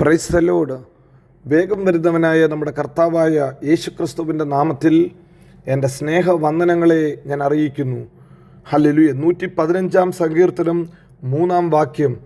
Praise the Lord വേഗം വരുന്നവനായ നമ്മുടെ കർത്താവായ യേശുക്രിസ്തുവിന്റെ നാമത്തിൽ എന്റെ സ്നേഹവന്ദനങ്ങളെ ഞാൻ അറിയിക്കുന്നു. ഹല്ലേലൂയ നൂറ്റി പതിനഞ്ചാം സങ്കീർത്തനം മൂന്നാം വാക്യം.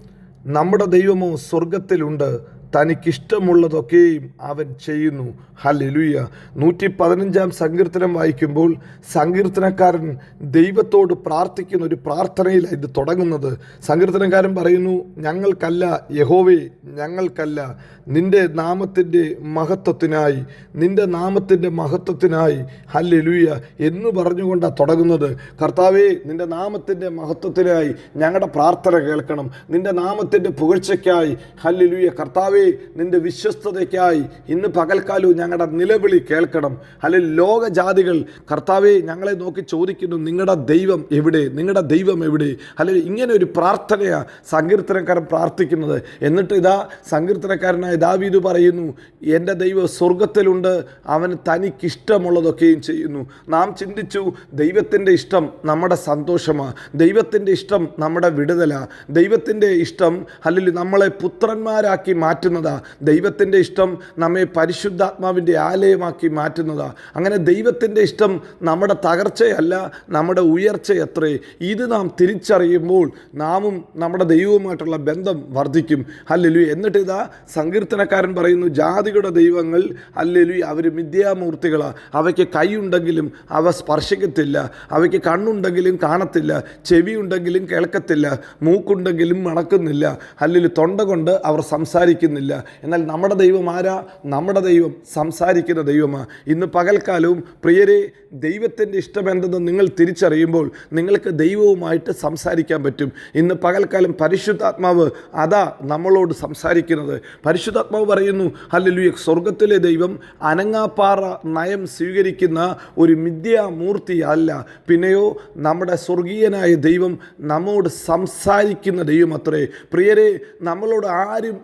നമ്മുടെ ദൈവമോ സ്വർഗത്തിലുണ്ട് തനിക്കിഷ്ടമുള്ളതൊക്കെയും അവൻ ചെയ്യുന്നു. ഹല്ലേലൂയ. നൂറ്റി പതിനഞ്ചാം സങ്കീർത്തനം വായിക്കുമ്പോൾ സങ്കീർത്തനക്കാരൻ ദൈവത്തോട് പ്രാർത്ഥിക്കുന്ന ഒരു പ്രാർത്ഥനയിലാണ് ഇത് തുടങ്ങുന്നത്. സങ്കീർത്തനക്കാരൻ പറയുന്നു ഞങ്ങൾക്കല്ല യഹോവേ ഞങ്ങൾക്കല്ല നിന്റെ നാമത്തിന്റെ മഹത്വത്തിനായി നിന്റെ നാമത്തിന്റെ മഹത്വത്തിനായി ഹല്ലേലൂയ എന്ന് പറഞ്ഞുകൊണ്ടാണ് തുടങ്ങുന്നത്. കർത്താവേ നിന്റെ നാമത്തിന്റെ മഹത്വത്തിനായി ഞങ്ങളുടെ പ്രാർത്ഥന കേൾക്കണം. നിന്റെ നാമത്തിന്റെ പുകഴ്ചയ്ക്കായി ഹല്ലേലൂയ. കർത്താവേ നിന്റെ വിശ്വസ്തതയ്ക്കായി ഇന്ന് പകൽക്കാലവും ഞങ്ങളുടെ നിലവിളി കേൾക്കണം. അല്ലെങ്കിൽ ലോകജാതികൾ കർത്താവെ ഞങ്ങളെ നോക്കി ചോദിക്കുന്നു നിങ്ങളുടെ ദൈവം എവിടെ? നിങ്ങളുടെ ദൈവം എവിടെ? അല്ലെങ്കിൽ ഇങ്ങനെ ഒരു പ്രാർത്ഥനയാണ് സങ്കീർത്തനക്കാരൻ പ്രാർത്ഥിക്കുന്നത്. എന്നിട്ട് ഇതാ സങ്കീർത്തനക്കാരനായ ദാവീദ് പറയുന്നു എന്റെ ദൈവം സ്വർഗത്തിലുണ്ട് അവന് തനിക്കിഷ്ടമുള്ളതൊക്കെയും ചെയ്യുന്നു. നാം ചിന്തിച്ചു ദൈവത്തിന്റെ ഇഷ്ടം നമ്മുടെ സന്തോഷമാണ് ദൈവത്തിന്റെ ഇഷ്ടം നമ്മുടെ വിടുതലാണ് ദൈവത്തിന്റെ ഇഷ്ടം അല്ലെങ്കിൽ നമ്മളെ പുത്രന്മാരാക്കി മാറ്റുന്നതാ. ദൈവത്തിന്റെ ഇഷ്ടം നമ്മെ പരിശുദ്ധാത്മാവിന്റെ ആലയമാക്കി മാറ്റുന്നതാ. അങ്ങനെ ദൈവത്തിന്റെ ഇഷ്ടം നമ്മുടെ തകർച്ചയല്ല നമ്മുടെ ഉയർച്ചയത്രേ. ഇത് നാം തിരിച്ചറിയുമ്പോൾ നാമും നമ്മുടെ ദൈവവുമായിട്ടുള്ള ബന്ധം വർദ്ധിക്കും. അല്ലെലു എന്നിട്ട് ഇതാ സങ്കീർത്തനക്കാരൻ പറയുന്നു ജാതികളുടെ ദൈവങ്ങൾ അല്ലെലു അവർ മിഥ്യാമൂർത്തികളാണ് അവയ്ക്ക് കൈയുണ്ടെങ്കിലും അവ സ്പർശിക്കത്തില്ല. അവയ്ക്ക് കണ്ണുണ്ടെങ്കിലും കാണത്തില്ല. ചെവി ഉണ്ടെങ്കിലും കേൾക്കത്തില്ല. മൂക്കുണ്ടെങ്കിലും മണക്കുന്നില്ല അല്ലെങ്കിൽ തൊണ്ട കൊണ്ട് അവർ സംസാരിക്കുന്നില്ല. എന്നാൽ നമ്മുടെ ദൈവം ആരാ? നമ്മുടെ ദൈവം സംസാരിക്കുന്ന ദൈവമാണ് ഇന്ന് പകൽക്കാലവും പ്രിയരെ ദൈവത്തിന്റെ ഇഷ്ടമെന്തെന്ന് നിങ്ങൾ തിരിച്ചറിയുമ്പോൾ നിങ്ങൾക്ക് ദൈവവുമായിട്ട് സംസാരിക്കാൻ പറ്റും. ഇന്ന് പകൽക്കാലം പരിശുദ്ധാത്മാവ് അതാ നമ്മളോട് സംസാരിക്കുന്നത്. പരിശുദ്ധാത്മാവ് പറയുന്നു ഹല്ലേലൂയ സ്വർഗത്തിലെ ദൈവം അനങ്ങാപ്പാറ നയം സ്വീകരിക്കുന്ന ഒരു മിഥ്യാമൂർത്തി അല്ല പിന്നെയോ നമ്മുടെ സ്വർഗീയനായ ദൈവം നമ്മോട് സംസാരിക്കുന്ന ദൈവം അത്രേ. പ്രിയരെ നമ്മളോട് ആരും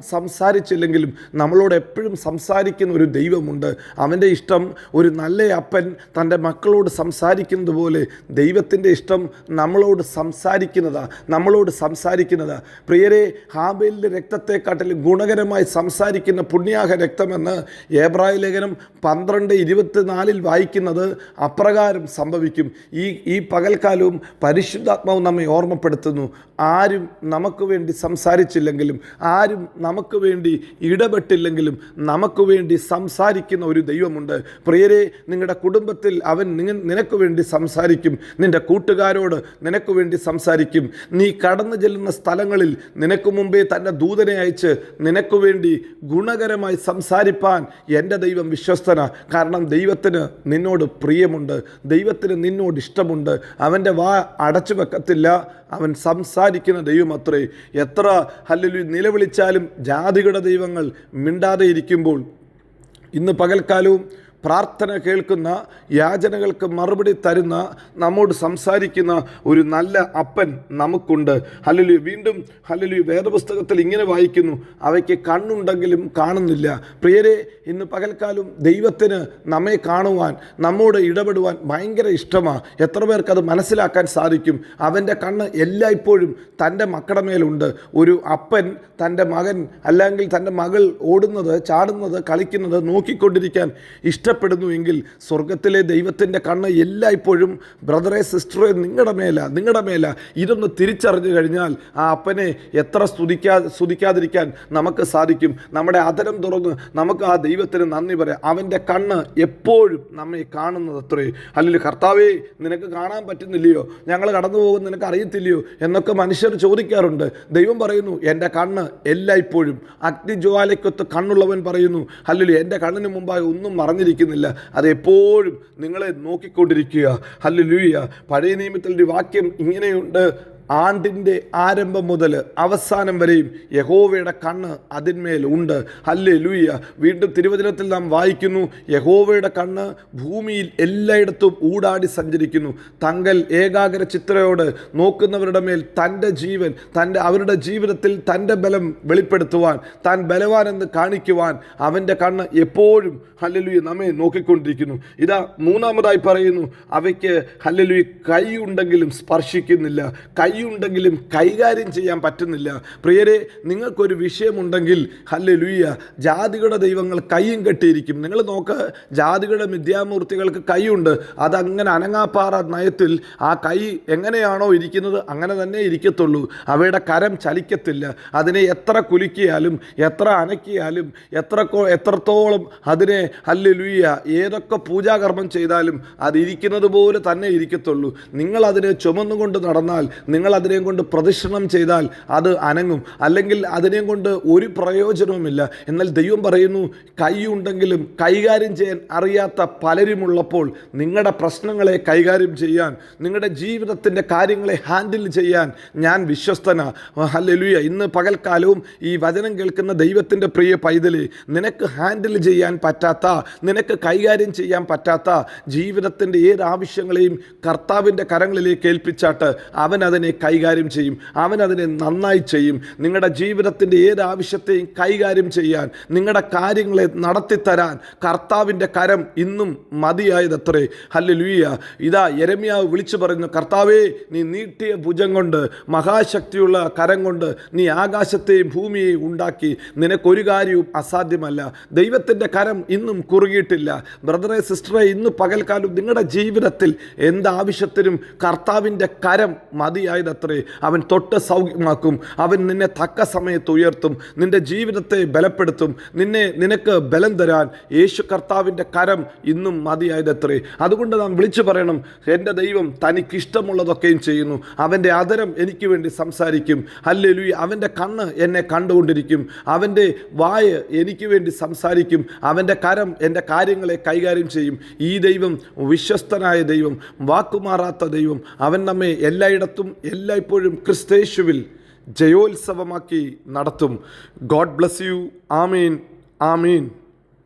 സംസാരിച്ചില്ലെങ്കിലും നമ്മളോട് എപ്പോഴും സംസാരിക്കുന്ന ഒരു ദൈവമുണ്ട്. അവന്റെ ഇഷ്ടം ഒരു നല്ല അപ്പൻ തന്റെ മക്കളോട് സംസാരിക്കുന്നത് പോലെ ദൈവത്തിന്റെ ഇഷ്ടം നമ്മളോട് സംസാരിക്കുന്നതാ നമ്മളോട് സംസാരിക്കുന്നതാ. പ്രിയരെ ഹാബേലിന്റെ രക്തത്തെക്കാട്ടിലും ഗുണകരമായി സംസാരിക്കുന്ന പുണ്യാഹ രക്തമെന്ന് ഏബ്രായ ലേഖനം പന്ത്രണ്ട് ഇരുപത്തിനാലിൽ വായിക്കുന്നത് അപ്രകാരം സംഭവിക്കും. ഈ ഈ പകൽക്കാലവും പരിശുദ്ധാത്മാവും നമ്മെ ഓർമ്മപ്പെടുത്തുന്നു. ആരും നമുക്ക് വേണ്ടി സംസാരിച്ചില്ലെങ്കിലും ആരും നമുക്ക് വേണ്ടി ഇടപെട്ടില്ലെങ്കിലും നമുക്ക് വേണ്ടി സംസാരിക്കുന്ന ഒരു ദൈവമുണ്ട്. പ്രിയരെ നിങ്ങളുടെ കുടുംബത്തിൽ അവൻ നിനക്ക് വേണ്ടി സംസാരിക്കും. നിന്റെ കൂട്ടുകാരോട് നിനക്ക് വേണ്ടി സംസാരിക്കും. നീ കടന്നു ചെല്ലുന്ന സ്ഥലങ്ങളിൽ നിനക്ക് മുമ്പേ തന്റെ ദൂതനെ അയച്ച് നിനക്ക് വേണ്ടി ഗുണകരമായി സംസാരിപ്പാൻ എന്റെ ദൈവം വിശ്വസ്തന. കാരണം ദൈവത്തിന് നിന്നോട് പ്രിയമുണ്ട്. ദൈവത്തിന് നിന്നോട് ഇഷ്ടമുണ്ട്. അവന്റെ വാ അടച്ചു വെക്കത്തില്ല. അവൻ സംസാരിക്കുന്ന ദൈവം അത്രേ. എത്ര ഹല്ലേലൂയ നിലവിളിച്ചാലും ജാതികളുടെ ദൈവങ്ങൾ മിണ്ടാതെ ഇരിക്കുമ്പോൾ ഇന്ന് പകൽക്കാലവും പ്രാർത്ഥന കേൾക്കുന്ന യാചനകൾക്ക് മറുപടി തരുന്ന നമ്മോട് സംസാരിക്കുന്ന ഒരു നല്ല അപ്പൻ നമുക്കുണ്ട്. ഹലലു വീണ്ടും ഹലലു വേദപുസ്തകത്തിൽ ഇങ്ങനെ വായിക്കുന്നു. അവയ്ക്ക് കണ്ണുണ്ടെങ്കിലും കാണുന്നില്ല. പ്രിയരെ ഇന്ന് പകൽക്കാലം ദൈവത്തിന് നമ്മെ കാണുവാൻ നമ്മോട് ഇടപെടുവാൻ ഭയങ്കര ഇഷ്ടമാണ് എത്ര പേർക്ക് അത് മനസ്സിലാക്കാൻ സാധിക്കും? അവന്റെ കണ്ണ് എല്ലായ്പ്പോഴും തന്റെ മക്കളുടെ മേലുണ്ട്. ഒരു അപ്പൻ തന്റെ മകൻ അല്ലെങ്കിൽ തന്റെ മകൾ ഓടുന്നത് ചാടുന്നത് കളിക്കുന്നത് നോക്കിക്കൊണ്ടിരിക്കാൻ ഇഷ്ടപ്പെടുന്നു എങ്കിൽ സ്വർഗത്തിലെ ദൈവത്തിന്റെ കണ്ണ് എല്ലായ്പ്പോഴും ബ്രദറെ സിസ്റ്ററെ നിങ്ങളുടെ മേല നിങ്ങളുടെ മേല. ഇതൊന്ന് തിരിച്ചറിഞ്ഞു കഴിഞ്ഞാൽ ആ അപ്പനെ എത്ര സ്തുതിക്കാ സ്തുതിക്കാതിരിക്കാൻ നമുക്ക് സാധിക്കും. നമ്മുടെ അതരം തുറന്ന് നമുക്ക് ആ ദൈവത്തിന് നന്ദി പറയാം. അവന്റെ കണ്ണ് എപ്പോഴും നമ്മെ കാണുന്നത് അത്രേ അല്ലെങ്കിൽ കർത്താവേ നിനക്ക് കാണാൻ പറ്റുന്നില്ലയോ? ഞങ്ങൾ കടന്നു പോകുന്ന നിനക്ക് അറിയത്തില്ലയോ? എന്നൊക്കെ മനുഷ്യർ ചോദിക്കാറുണ്ട്. ദൈവം പറയുന്നു എന്റെ കണ്ണ് എല്ലായ്പ്പോഴും. അഗ്നിജ്വാലയ്ക്കൊത്ത് കണ്ണുള്ളവൻ പറയുന്നു അല്ലെങ്കിൽ എന്റെ കണ്ണിന് മുമ്പായി ഒന്നും മറഞ്ഞിരിക്കുന്നില്ല അത് എപ്പോഴും നിങ്ങളെ നോക്കിക്കൊണ്ടിരിക്കുക. ഹല്ലുലൂയ. പഴയ നിയമത്തിൽ ഒരു വാക്യം ഇങ്ങനെയുണ്ട്. ആണ്ടിന്റെ ആരംഭം മുതൽ അവസാനം വരെയും യഹോവയുടെ കണ്ണ് അതിന്മേൽ ഉണ്ട്. ഹല്ലേ ലൂയ വീണ്ടും തിരുവചനത്തിൽ നാം വായിക്കുന്നു യഹോവയുടെ കണ്ണ് ഭൂമിയിൽ എല്ലായിടത്തും ഊടാടി സഞ്ചരിക്കുന്നു. തങ്കൽ ഏകാഗ്ര ചിത്രയോട് നോക്കുന്നവരുടെ മേൽ തന്റെ ജീവൻ തന്റെ അവരുടെ ജീവിതത്തിൽ തന്റെ ബലം വെളിപ്പെടുത്തുവാൻ താൻ ബലവാനെന്ന് കാണിക്കുവാൻ അവന്റെ കണ്ണ് എപ്പോഴും ഹല്ലലുയ നമ്മെ നോക്കിക്കൊണ്ടിരിക്കുന്നു. ഇതാ മൂന്നാമതായി പറയുന്നു അവയ്ക്ക് ഹല്ലലുയ കൈ ഉണ്ടെങ്കിലും സ്പർശിക്കുന്നില്ല. കൈ കൈയുണ്ടെങ്കിലും കൈകാര്യം ചെയ്യാൻ പറ്റുന്നില്ല. പ്രിയരെ നിങ്ങൾക്കൊരു വിഷയമുണ്ടെങ്കിൽ ഹല്ലെ ലുയ്യ ജാതികളുടെ ദൈവങ്ങൾ കൈയും കെട്ടിയിരിക്കും. നിങ്ങൾ നോക്ക് ജാതികളുടെ മിഥ്യാമൂർത്തികൾക്ക് കൈയുണ്ട്. അതങ്ങനെ അനങ്ങാപ്പാറ നയത്തിൽ ആ കൈ എങ്ങനെയാണോ ഇരിക്കുന്നത് അങ്ങനെ തന്നെ ഇരിക്കത്തുള്ളൂ. അവയുടെ കരം ചലിക്കത്തില്ല. അതിനെ എത്ര കുലുക്കിയാലും എത്ര അനക്കിയാലും എത്ര എത്രത്തോളം അതിനെ ഹല്ലുയ ഏതൊക്കെ പൂജാകർമ്മം ചെയ്താലും അതിരിക്കുന്നത് പോലെ തന്നെ ഇരിക്കത്തുള്ളൂ. നിങ്ങൾ അതിനെ ചുമന്നുകൊണ്ട് നടന്നാൽ നിങ്ങൾ അതിനെയും കൊണ്ട് പ്രദക്ഷിണം ചെയ്താൽ അത് അനങ്ങും. അല്ലെങ്കിൽ അതിനെയും കൊണ്ട് ഒരു പ്രയോജനവുമില്ല. എന്നാൽ ദൈവം പറയുന്നു കൈയുണ്ടെങ്കിലും കൈകാര്യം ചെയ്യാൻ അറിയാത്ത പലരുമുള്ളപ്പോൾ നിങ്ങളുടെ പ്രശ്നങ്ങളെ കൈകാര്യം ചെയ്യാൻ നിങ്ങളുടെ ജീവിതത്തിന്റെ കാര്യങ്ങളെ ഹാൻഡിൽ ചെയ്യാൻ ഞാൻ വിശ്വസ്തന. ഹല്ലേലൂയ. ഇന്ന് പകൽക്കാലവും ഈ വചനം കേൾക്കുന്ന ദൈവത്തിന്റെ പ്രിയ പൈതലി നിനക്ക് ഹാൻഡിൽ ചെയ്യാൻ പറ്റാത്ത നിനക്ക് കൈകാര്യം ചെയ്യാൻ പറ്റാത്ത ജീവിതത്തിന്റെ ഏത് ആവശ്യങ്ങളെയും കർത്താവിന്റെ കരങ്ങളിലേക്ക് ഏൽപ്പിച്ചാട്ട് അവൻ അതിനെ കൈകാര്യം ചെയ്യും. അവൻ അതിനെ നന്നായി ചെയ്യും. നിങ്ങളുടെ ജീവിതത്തിന്റെ ഏത് ആവശ്യത്തെയും കൈകാര്യം ചെയ്യാൻ നിങ്ങളുടെ കാര്യങ്ങളെ നടത്തിത്തരാൻ കർത്താവിന്റെ കരം ഇന്നും മതിയായതത്രേ. ഹല്ലേലൂയ. ഇതാ യരമ്യാവ് വിളിച്ചു പറയുന്നു കർത്താവേ നീ നീട്ടിയ ഭുജം കൊണ്ട് മഹാശക്തിയുള്ള കരം കൊണ്ട് നീ ആകാശത്തെയും ഭൂമിയെയും ഉണ്ടാക്കി. നിനക്കൊരു കാര്യവും അസാധ്യമല്ല. ദൈവത്തിന്റെ കരം ഇന്നും കുറുകിയിട്ടില്ല. ബ്രദറെ സിസ്റ്ററെ ഇന്ന് പകൽക്കാലം നിങ്ങളുടെ ജീവിതത്തിൽ എന്താവശ്യത്തിനും കർത്താവിന്റെ കരം മതിയായതത്രേ അവൻ തൊട്ട് സൗഖ്യമാക്കും. അവൻ നിന്നെ തക്ക സമയത്ത് ഉയർത്തും. നിന്റെ ജീവിതത്തെ ബലപ്പെടുത്തും. നിന്നെ നിനക്ക് ബലം തരാൻ യേശു കർത്താവിന്റെ കരം ഇന്നും മതിയായതത്രേ. അതുകൊണ്ട് നാം വിളിച്ചു പറയണം എന്റെ ദൈവം തനിക്ക് ഇഷ്ടമുള്ളതൊക്കെയും ചെയ്യുന്നു. അവന്റെ അതരം എനിക്ക് വേണ്ടി സംസാരിക്കും. ഹല്ലേലൂയ. അവന്റെ കണ്ണ് എന്നെ കണ്ടുകൊണ്ടിരിക്കും. അവന്റെ വായ് എനിക്ക് വേണ്ടി സംസാരിക്കും. അവന്റെ കരം എന്റെ കാര്യങ്ങളെ കൈകാര്യം ചെയ്യും. ഈ ദൈവം വിശ്വസ്തനായ ദൈവം വാക്കുമാറാത്ത ദൈവം. അവൻ നമ്മെ എല്ലായിടത്തും എല്ലായ്പ്പോഴും ക്രിസ്തേശുവിൽ ജയോത്സവമാക്കി നടത്തും. ഗോഡ് ബ്ലസ് യു ആമീൻ ആമീൻ